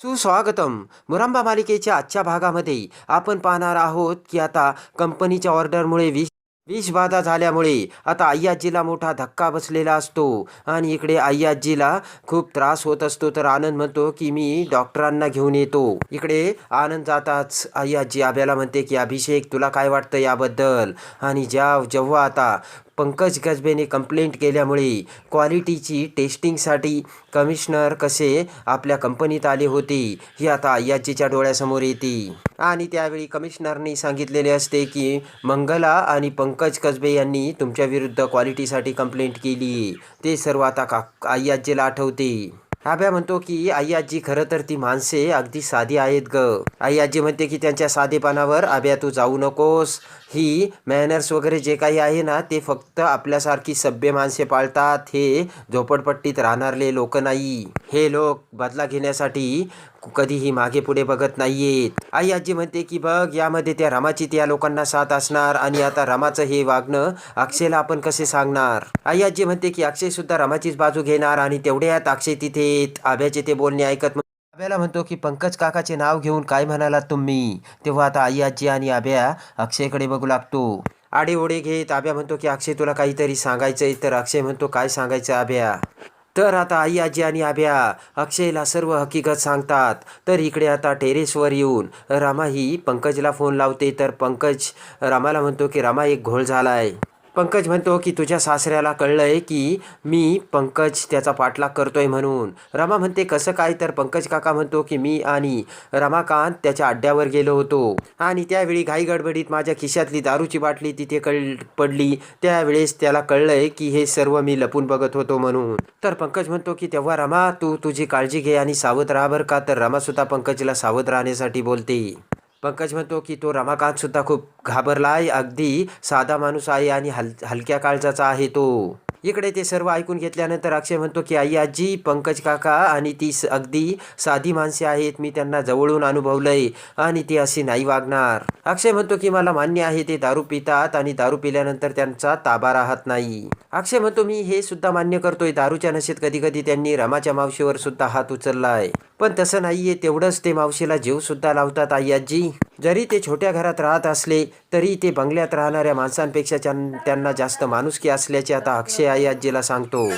सुस्वागतम. मुरांबा मालिकेच्या आजच्या भागामध्ये आपण पाहणार आहोत की आता कंपनीच्या ऑर्डरमुळे विष विषबाधा झाल्यामुळे आता अय्याजीला मोठा धक्का बसलेला असतो. आणि इकडे अय्याजीला खूप त्रास होत असतो. तर आनंद म्हणतो की मी डॉक्टरांना घेऊन येतो. इकडे आनंद जाताच अय्याजी आब्याला म्हणते की अभिषेक तुला काय वाटतं याबद्दल? आणि ज्या जेव्हा आता पंकज गजबेने कंप्लेंट केल्यामुळे क्वालिटीची टेस्टिंगसाठी कमिशनर कसे आपल्या कंपनीत आले होते ही आता याचीच्या डोळ्यासमोर येते. आणि त्यावेळी कमिशनरनी सांगितलेले असते की मंगला आणि पंकज कसबे यांनी तुमच्या विरुद्ध क्वालिटीसाठी कंप्लेंट केली ते सर्व आता का आठवते. आब्या म्हणतो की अय्याजी खरं तर ती माणसे अगदी साधी आहेत ग. अय्याजी म्हणते की त्यांच्या साधेपणावर आब्या तू जाऊ नकोस. ही मॅनर्स वगैरे जे काही आहे ना ते फक्त आपल्यासारखी सभ्य माणसे पाळतात. हे झोपडपट्टीत राहणारे लोक नाही. हे लोक बदला घेण्यासाठी कधीही मागे पुढे बघत नाहीयेत. आई आजी म्हणते की बघ यामध्ये त्या रमाची त्या लोकांना साथ असणार आणि आता रमाचं हे वागणं अक्षयला आपण कसे सांगणार? आई आजी म्हणते की अक्षय सुद्धा रमाचीच बाजू घेणार आणि तेवढ्यात अक्षय तिथे आभ्याचे ते बोलणे ऐकत आभ्याला म्हणतो की पंकज काकाचे नाव घेऊन काय म्हणालात तुम्ही? तेव्हा आता आई आजी आणि आभ्या अक्षयकडे बघू लागतो. आडे ओढे घेत आभ्या म्हणतो की अक्षय तुला काहीतरी सांगायचंय? तर अक्षय म्हणतो काय सांगायचं आभ्या तर आता आई आजी आणि आभ्या अक्षयला सर्व हकीकत सांगतात. तर इकडे आता टेरेसवर येऊन रामा ही पंकजला फोन लावते. तर पंकज रामाला म्हणतो की रामा एक घोळ झाला आहे पंकज म्हणतो की तुझ्या सासऱ्याला कळलंय की मी पंकज त्याचा पाठलाग करतोय म्हणून. रमा म्हणते कसं काय? तर पंकज काका म्हणतो की मी आणि रमाकांत त्याच्या अड्ड्यावर गेलो होतो आणि त्यावेळी घाई गडबडीत माझ्या खिशातली दारूची बाटली तिथे कळ पडली. त्यावेळेस त्याला कळलंय की हे सर्व मी लपून बघत होतो म्हणून. तर पंकज म्हणतो की तेव्हा रमा तू तुझी काळजी घे आणि सावध राहा बरं का? तर रमासुद्धा पंकजला सावध राहण्यासाठी बोलते. पंकज म्हणतो की तो रमाकांत सुद्धा खूप घाबरलाय. अगदी साधा माणूस आहे आणि हल हलक्या काळजाचा आहे तो. इकडे ते सर्व ऐकून घेतल्यानंतर अक्षय म्हणतो की आई आजी पंकज काका आणि ती स- अगदी साधी माणसे आहेत. मी त्यांना जवळून अनुभवलंय आणि ती अशी नाही वागणार. अक्षय म्हणतो की मला मान्य आहे ते दारू पितात आणि दारू पिल्यानंतर त्यांचा ताबा राहत नाही. अक्षय म्हणतो मी हे सुद्धा मान्य करतोय. दारूच्या नशेत कधी कधी त्यांनी रमाच्या मावशीवर सुद्धा हात उचललाय. पण तसं नाहीये. तेवढंच ते मावशीला जीव सुद्धा लावतात आई आजी. जरी ते छोट्या घरात राहत असले तरी ते बंगल्यात राहणाऱ्या माणसांपेक्षा त्यांना जास्त माणुसकी असल्याचे आता अक्षय आई आजीला सांगतो.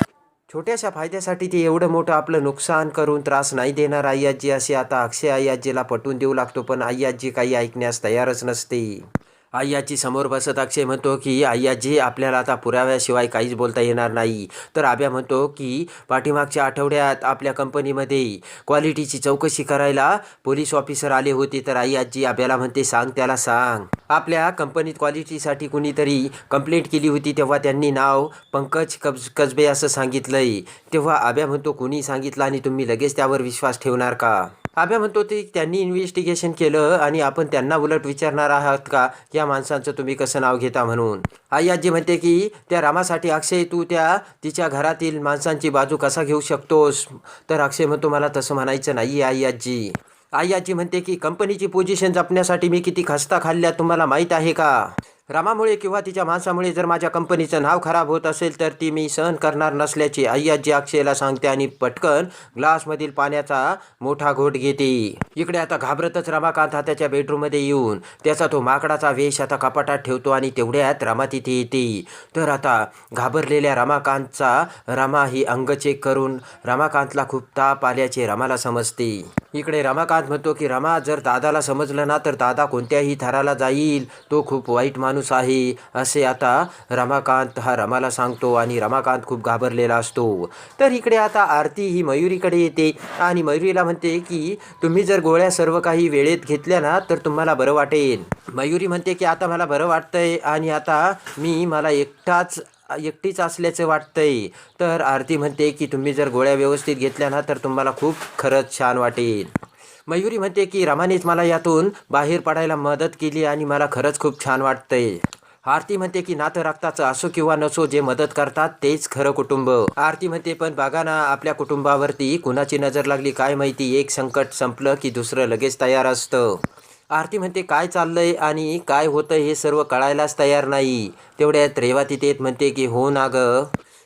छोट्याशा फायद्यासाठी ते एवढं मोठं आपलं नुकसान करून त्रास नाही देणार आई आजी असे आता अक्षय आई आजीला पटवून देऊ लागतो पण आई आजी काही ऐकण्यास तयारच नसते. आय्याची समोर बसत अक्षय म्हणतो की आय्याजी आपल्याला आता पुराव्याशिवाय काहीच बोलता येणार नाही. तर आब्या म्हणतो की पाठीमागच्या आठवड्यात आपल्या कंपनीमध्ये क्वालिटीची चौकशी करायला पोलीस ऑफिसर आले होते. तर आई आजी आब्याला म्हणते सांग त्याला सांग. आपल्या कंपनीत क्वालिटीसाठी कुणीतरी कंप्लेंट केली होती तेव्हा त्यांनी नाव पंकज कब्ज कसबे असं सांगितलंय. तेव्हा आब्या म्हणतो कुणी सांगितलं आणि तुम्ही लगेच त्यावर विश्वास ठेवणार का? अभ्या म्हणतो ते त्यांनी इन्व्हेस्टिगेशन केलं आणि आपण त्यांना उलट विचारणार आहात का? या माणसांचं तुम्ही कसं नाव घेता म्हणून? आई आजी म्हणते की त्या रामासाठी अक्षय तू त्या तिच्या घरातील माणसांची बाजू कसा घेऊ शकतोस? तर अक्षय म्हणतो मला तसं म्हणायचं नाही आई आजी. आई आजी म्हणते की कंपनीची पोझिशन जपण्यासाठी मी किती खस्ता खाल्ल्या तुम्हाला माहीत आहे का? रामामुळे किंवा तिच्या माणसामुळे जर माझ्या कंपनीचं नाव खराब होत असेल तर ती मी सहन करणार नसल्याची आई आजी अक्षयला सांगते आणि पटकन ग्लासमधील पाण्याचा मोठा घोट घेते. इकडे आता घाबरतच रमाकांत हा त्याच्या बेडरूममध्ये येऊन त्याचा तो माकडाचा वेश आता कपाटात ठेवतो आणि तेवढ्यात रमा तिथे येते. तर आता घाबरलेल्या रमाकांतचा रमा ही अंग चेक करून रमाकांतला खूप ताप आल्याचे रमाला समजते. इकडे रमाकांत म्हणतो की रमा जर दादाला समजलं ना तर दादा कोणत्याही थराला जाईल. तो खूप वाईट माणूस आहे. असे आता रमाकांत हा रमाला सांगतो आणि रमाकांत खूप घाबरलेला असतो. तर इकडे आता आरती ही मयुरीकडे येते आणि मयुरीला म्हणते की तुम्ही जर गोळ्या सर्व काही वेळेत घेतल्या ना तर तुम्हाला बरं वाटेल. मयुरी म्हणते की आता मला बरं वाटतंय आणि आता मी मला एकटाच एकटीच असल्याचं वाटतंय. तर आरती म्हणते की तुम्ही जर गोळ्या व्यवस्थित घेतल्या ना तर तुम्हाला खूप खरंच छान वाटेल. मयुरी म्हणते की रमानेच मला यातून बाहेर पडायला मदत केली आणि मला खरंच खूप छान वाटतंय. आरती म्हणते की नातं रक्ताचं असो किंवा नसो जे मदत करतात तेच खरं कुटुंब. आरती म्हणते पण बागाना आपल्या कुटुंबावरती कुणाची नजर लागली काय माहिती? एक संकट संपलं की दुसरं लगेच तयार असतं. आरती म्हणते काय चाललंय आणि काय होतं हे सर्व कळायलाच तयार नाही. तेवढ्यात रेवा तिथे येत म्हणते की हो ना ग.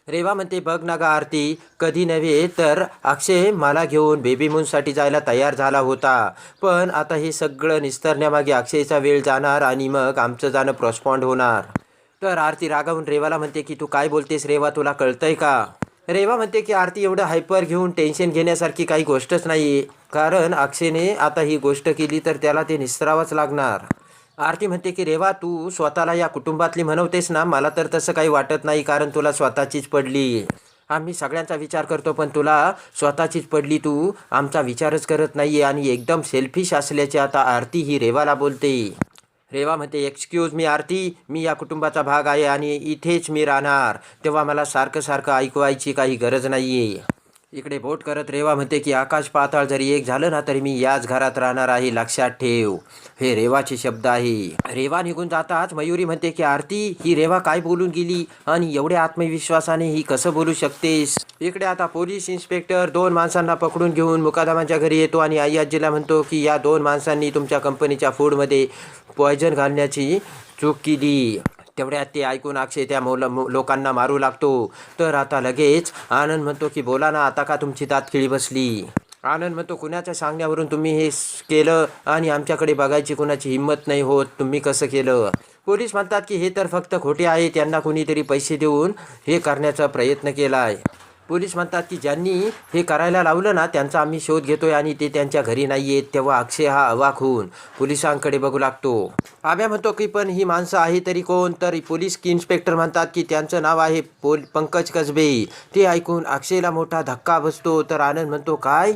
रेवा म्हणते बघ ना गं आरती कधी नव्हे तर अक्षय मला घेऊन बेबी मूनसाठी जायला तयार झाला होता. पण आता हे सगळं निस्तरण्यामागे अक्षयचा वेळ जाणार आणि मग आमचं जाणं प्रॉस्पॉन्ड होणार. तर आरती रागावून रेवाला म्हणते की तू काय बोलतेस रेवा तुला कळतंय का? रेवा म्हणते की आरती एवढं हायपर घेऊन टेन्शन घेण्यासारखी काही गोष्टच नाही कारण अक्षयने आता ही गोष्ट केली तर त्याला ते निसरावंच लागणार. आरती म्हणते की रेवा तू स्वतःला या कुटुंबातली म्हणवतेस ना मला तर तसं काही वाटत नाही कारण तुला स्वतःचीच पडली. आम्ही सगळ्यांचा विचार करतो पण तुला स्वतःचीच पडली तू. आमचा विचारच करत नाही आणि एकदम सेल्फिश असल्याचे आता आरती ही रेवाला बोलते. रेवा म्हणते एक्सक्यूज मी आरती मी या कुटुंबाचा भाग आहे आणि इथेच मी राहणार. तेव्हा मला सारखं सारखं ऐकवायची काही गरज नाही आहे इकडे बोट करत रेवा म्हणते की आकाश पाताळ जरी एक झालं ना तरी मी याच घरात राहणार आहे लक्षात ठेव. हे रेवाचे शब्द आहे. रेवा निघून जाताच मयुरी म्हणते की आरती ही रेवा काय बोलून गेली? आणि एवढ्या आत्मविश्वासाने ही कसं बोलू शकतेस? इकडे आता पोलीस इन्स्पेक्टर दोन माणसांना पकडून घेऊन मुकादामांच्या घरी येतो आणि आई आजीला म्हणतो की या दोन माणसांनी तुमच्या कंपनीच्या फूडमध्ये पॉयझन घालण्याची चूक केली. तेवढ्यात ते ऐकून अक्षय त्या मोल लोकांना मारू लागतो. तर आता लगेच आनंद म्हणतो की बोला ना आता का तुमची दात खिळी बसली? आनंद म्हणतो कुणाच्या सांगण्यावरून तुम्ही हे केलं? आणि आमच्याकडे बघायची कुणाची हिंमत नाही होत. तुम्ही कसं केलं? पोलीस म्हणतात की हे तर फक्त खोटे आहे त्यांना कुणीतरी पैसे देऊन हे करण्याचा प्रयत्न केला आहे पोलीस म्हणतात की ज्यांनी हे करायला लावलं ना त्यांचा आम्ही शोध घेतोय आणि ते त्यांच्या घरी नाही आहेत तेव्हा अक्षय हा अवाक होऊन पोलिसांकडे बघू लागतो. आब्या म्हणतो की पण ही माणसं आहे तरी कोण? तर पोलीस इन्स्पेक्टर म्हणतात की त्यांचं नाव आहे पोल पंकज कसबे. ते ऐकून अक्षयला मोठा धक्का बसतो. तर आनंद म्हणतो काय?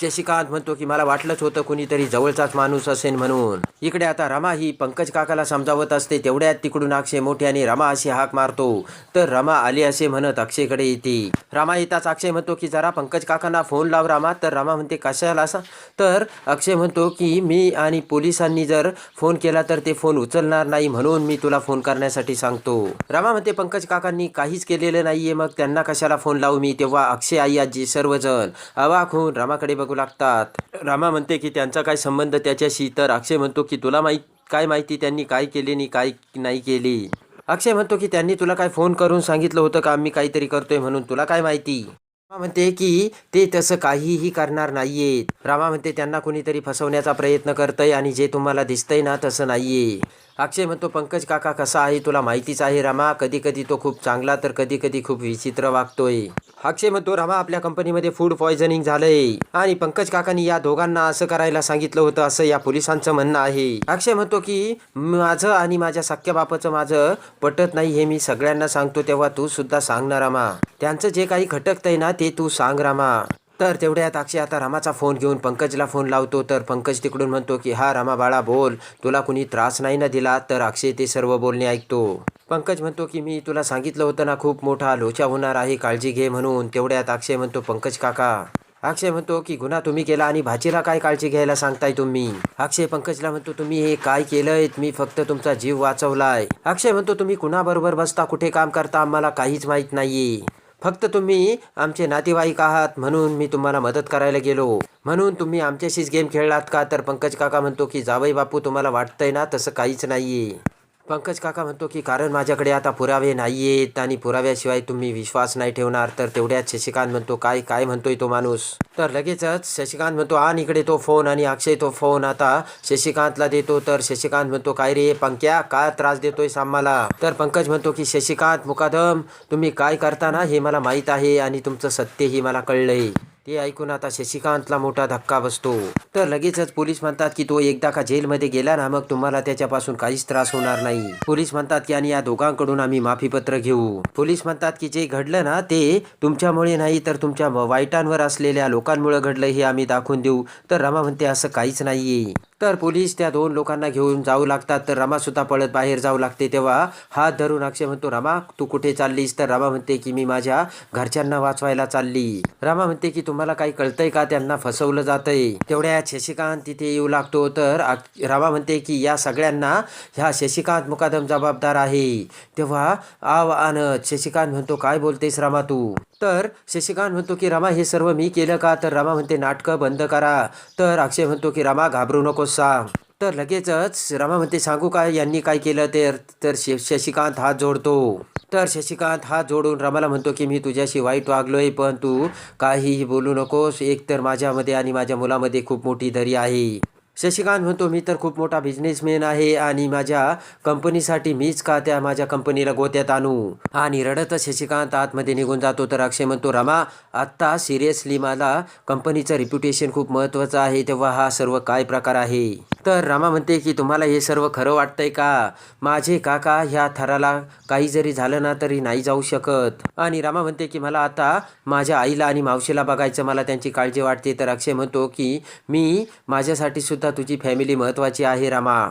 शशिकांत म्हणतो की मला वाटलंच होतं कुणीतरी जवळचाच माणूस असेल म्हणून. इकडे आता रमा ही पंकज काकाला समजावत असते तेवढ्यात तिकडून अक्षय मोठ्याने रमा अशी हाक मारतो. तर रमा आली असे म्हणत अक्षयकडे येते. रमा येताच अक्षय म्हणतो की जरा पंकज काकांना फोन लाव रमा. तर रमा म्हणते कशाला असा तर अक्षय म्हणतो की मी आणि पोलिसांनी जर फोन केला तर ते फोन उचलणार नाही म्हणून मी तुला फोन करण्यासाठी सांगतो. रमा म्हणते पंकज काकांनी काहीच केलेलं नाहीये मग त्यांना कशाला फोन लावू मी? तेव्हा अक्षय आई आजी सर्वजण अवाक होऊन रामाकडे बघू लागतात. रामा म्हणते की त्यांचा काय संबंध त्याच्याशी? तर अक्षय म्हणतो की तुला माहीत काय माहिती त्यांनी काय केले आणि काय नाही केली? अक्षय म्हणतो की त्यांनी तुला काय फोन करून सांगितलं होतं का? आम्ही काहीतरी करतोय म्हणून. तुला काय माहिती? रामा म्हणते की ते तसं काहीही करणार नाहीयेत. रामा म्हणते त्यांना कुणीतरी फसवण्याचा प्रयत्न करतंय आणि जे तुम्हाला दिसतंय ना तसं नाहीये. अक्षय म्हणतो पंकज काका कसा आहे? तुला माहितीच आहे रामा कधी कधी तो खूप चांगला तर कधी कधी खूप विचित्र वागतोय. अक्षय म्हणतो रामा आपल्या कंपनीमध्ये फूड पॉयझनिंग झालंय. आणि पंकज काकांनी या दोघांना असं करायला सांगितलं होतं असं या पोलिसांचं म्हणणं आहे. अक्षय म्हणतो की माझं आणि माझ्या सख्या बापाचं माझं पटत नाही हे मी सगळ्यांना सांगतो तेव्हा तू सुद्धा सांग ना रामा. त्यांचं जे काही खटकतंय ना ते तू सांग रामा. तर तेवढ्यात अक्षय आता रामाचा फोन घेऊन पंकजला फोन लावतो. तर पंकज तिकडून म्हणतो की हा रामा बाळा बोल. तुला कुणी त्रास नाही ना दिला? तर अक्षय ते सर्व बोलणे ऐकतो. पंकज म्हणतो की मी तुला सांगितलं होतं ना खूप मोठा लोचा होणार आहे काळजी घे म्हणून. तेवढ्यात अक्षय म्हणतो पंकज काका. अक्षय म्हणतो की गुन्हा तुम्ही केला आणि भाचीला काय काळजी घ्यायला सांगताय तुम्ही? अक्षय पंकजला म्हणतो तुम्ही हे काय केलंय मी फक्त तुमचा जीव वाचवलाय. अक्षय म्हणतो तुम्ही कुणाबरोबर बसता? कुठे काम करता? आम्हाला काहीच माहीत नाहीये. फक्त तुम्ही आमचे नातेवाईक आहात म्हणून मी तुम्हाला मदत करायला गेलो. म्हणून तुम्ही आमच्याशीच गेम खेळलात का? तर पंकज काका म्हणतो की जावई बापू तुम्हाला वाटतंय ना तसं काहीच नाहीये. पंकज काका म्हणतो की कारण माझ्याकडे आता पुरावे नाही आहेत आणि पुराव्याशिवाय तुम्ही विश्वास नाही ठेवणार. तर तेवढ्यात शशिकांत म्हणतो काय काय म्हणतोय तो माणूस? तर लगेचच शशिकांत म्हणतो आण इकडे तो फोन आणि अक्षय तो फोन. आता शशिकांतला देतो. तर शशिकांत म्हणतो काय रे पंक्या काय त्रास देतोय सामाला तर पंकज म्हणतो की शशिकांत मुकादम तुम्ही काय करता ना हे मला माहीत आहे आणि तुमचं सत्यही मला कळलंय. ते ऐकून आता शशिकांतला मोठा धक्का बसतो. तर लगेचच पोलीस म्हणतात की तो एकदा का जेलमध्ये गेला ना मग तुम्हाला त्याच्यापासून काहीच त्रास होणार नाही. पोलीस म्हणतात की आणि या दोघांकडून आम्ही माफीपत्र घेऊ. पोलीस म्हणतात की जे घडलं ना ते तुमच्यामुळे नाही तर तुमच्या वाईटांवर असलेल्या लोकांमुळे घडलं हे आम्ही दाखवून देऊ. तर रमा म्हणते असं काहीच नाहीये. तर पोलीस त्या दोन लोकांना घेऊन जाऊ लागतात. तर रमा सुद्धा पळत बाहेर जाऊ लागते. तेव्हा हात धरून अक्षय म्हणतो रमा तू कुठे चाललीस? तर रमा म्हणते की मी माझ्या घरच्यांना वाचवायला चालली. रमा म्हणते की तुम्हाला काही कळतंय का? त्यांना फसवलं जातंय. तेवढ्या शशिकांत तिथे येऊ लागतो. तर रमा म्हणते की या सगळ्यांना ह्या शशिकांत मुकादम जबाबदार आहे. तेव्हा आव आन शशिकांत म्हणतो काय बोलतेस रमा तू? तर शशिकांत म्हणतो की रमा हे सर्व मी केलं का? तर रमा म्हणते नाटकं बंद करा. तर अक्षय म्हणतो की रमा घाबरू नकोस सांग. तर लगेचच रमा म्हणते सांगू का यांनी काय केलं? तर तर श शशिकांत हात जोडतो. तर शशिकांत हात जोडून रमाला म्हणतो की मी तुझ्याशी वाईट वागलोय पण तू काहीही बोलू नकोस. एक तर माझ्यामध्ये आणि माझ्या मुलामध्ये खूप मोठी दरी आहे. शशिकांत म्हणतो मी तर खूप मोठा बिझनेसमॅन आहे आणि माझ्या कंपनीसाठी मीच का त्या माझ्या कंपनीला गोत्यात आणू? आणि रडतच शशिकांत आतमध्ये निघून जातो. तर अक्षय म्हणतो रमा आत्ता सिरियसली मला कंपनीचं रिप्युटेशन खूप महत्त्वाचं आहे तेव्हा हा सर्व काय प्रकार आहे? तर रमा म्हणते की तुम्हाला हे सर्व खरं वाटतंय का? माझे काका ह्या थराला काही जरी झालं ना तरी नाही जाऊ शकत. आणि रमा म्हणते की मला आता माझ्या आईला आणि मावशीला बघायचं मला त्यांची काळजी वाटते. तर अक्षय म्हणतो की मी माझ्यासाठी सुद्धा तुझी फॅमिली महत्त्वाची आहे रामा.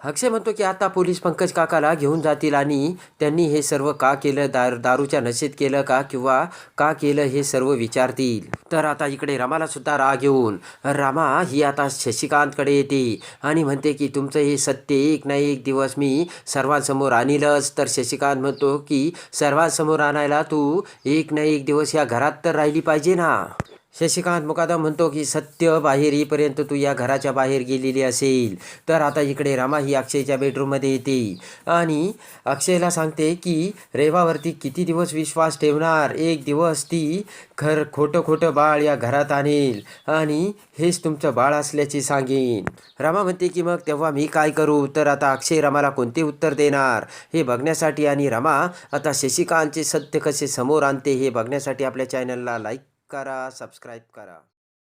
अक्षय म्हणतो की आता पोलीस पंकज काकाला घेऊन जातील आणि त्यांनी हे सर्व का केलं दार दारूच्या नशेत केलं का किंवा का केलं हे सर्व विचारतील. तर आता इकडे रामाला सुद्धा राग येऊन रामा ही आता शशिकांतकडे येते आणि म्हणते की तुमचं हे सत्य एक ना एक दिवस मी सर्वांसमोर आणीलच. तर शशिकांत म्हणतो की सर्वांसमोर आणायला तू एक ना एक दिवस या घरात तर राहिली पाहिजे ना. शशिकांत मुकादम म्हणतो की सत्य बाहेर येईपर्यंत तू या घराच्या बाहेर गेलेली असेल. तर आता इकडे रमा ही अक्षयच्या बेडरूममध्ये येते. आणि अक्षयला सांगते की रेवावरती किती दिवस विश्वास ठेवणार? एक दिवस ती खर खोटं खोटं बाळ या घरात आणेल. आणि हेच तुमचं बाळ असल्याचे सांगेन. रमा म्हणते की मग तेव्हा मी काय करू? तर आता अक्षय रमाला कोणते उत्तर देणार? हे बघण्यासाठी आणि रमा आता शशिकांतचे सत्य कसे समोर आणते हे बघण्यासाठी आपल्या चॅनलला लाईक करा सबस्क्राईब करा.